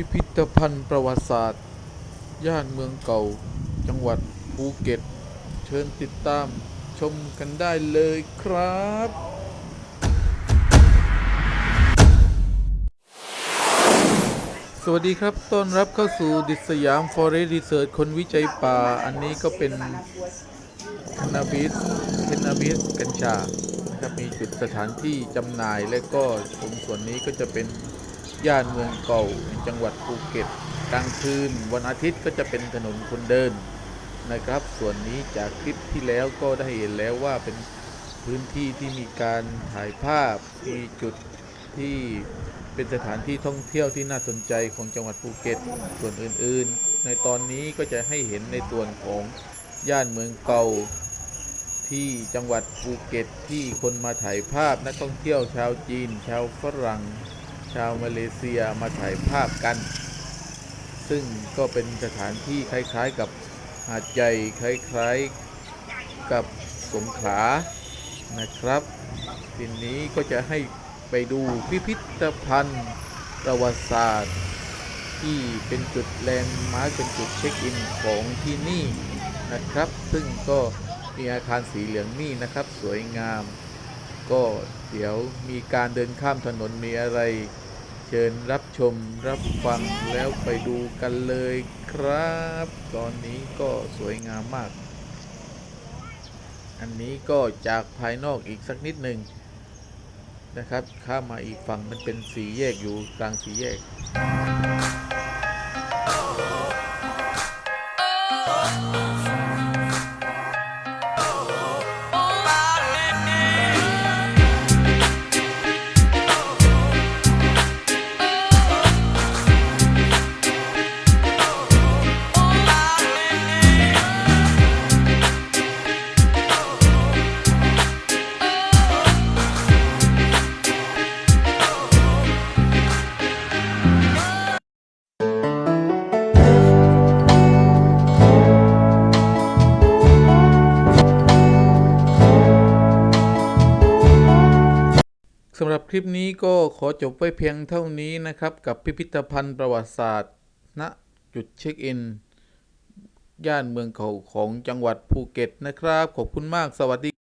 พิพิธภัณฑ์ประวัติศาสตร์ ย่านเมืองเก่า จังหวัดภูเก็ต เชิญติดตามชมกันได้เลยครับ สวัสดีครับ ต้อนรับเข้าสู่ดิษยาม Forest Research คนวิจัยป่า อันนี้ก็เป็นคนาบิสเพนนาบิสกัญชานะครับมีจุดสถานที่จำหน่ายและก็ตรงส่วนนี้ก็จะเป็น ย่านเมืองเก่าจังหวัดภูเก็ตกลางคืนวันอาทิตย์ก็จะเป็นถนนคนเดินนะครับ ส่วนนี้จากคลิปที่แล้วก็ได้เห็นแล้วว่าเป็นพื้นที่ที่มีการถ่ายภาพมีจุดที่เป็นสถานที่ท่องเที่ยวที่น่าสนใจของจังหวัดภูเก็ต ส่วนอื่นๆ ในตอนนี้ก็จะให้เห็นในส่วนของย่านเมืองเก่าที่จังหวัดภูเก็ตที่คนมาถ่ายภาพนักท่องเที่ยวชาวจีน ชาวฝรั่ง ชาวมาเลเซียมาถ่ายภาพกัน ซึ่งก็เป็นสถานที่คล้ายๆกับหาดใหญ่คล้ายๆกับสงขลานะครับทีนี้ก็จะให้ไปดูพิพิธภัณฑ์ประวัติศาสตร์ ที่เป็นจุดแลนด์มาร์คเป็นจุดเช็คอินของที่นี่นะครับ ซึ่งก็มีอาคารสีเหลืองนี่นะครับ สวยงาม ก็เดี๋ยวมีการเดินข้ามถนนมีอะไร เชิญรับชมรับฟังแล้วไปดูกันเลยครับ ตอนนี้ก็สวยงามมาก อันนี้ก็จากภายนอกอีกสักนิดหนึ่งนะครับ ข้ามาอีกฝั่งมันเป็นสีแยกอยู่กลางสีแยก สำหรับคลิปนี้ก็ขอจบไว้เพียงเท่านี้นะครับ กับพิพิธภัณฑ์ประวัติศาสตร์ณจุดเช็คอิน ย่านเมืองเขาของจังหวัดภูเก็ตนะครับ ขอบคุณมากสวัสดี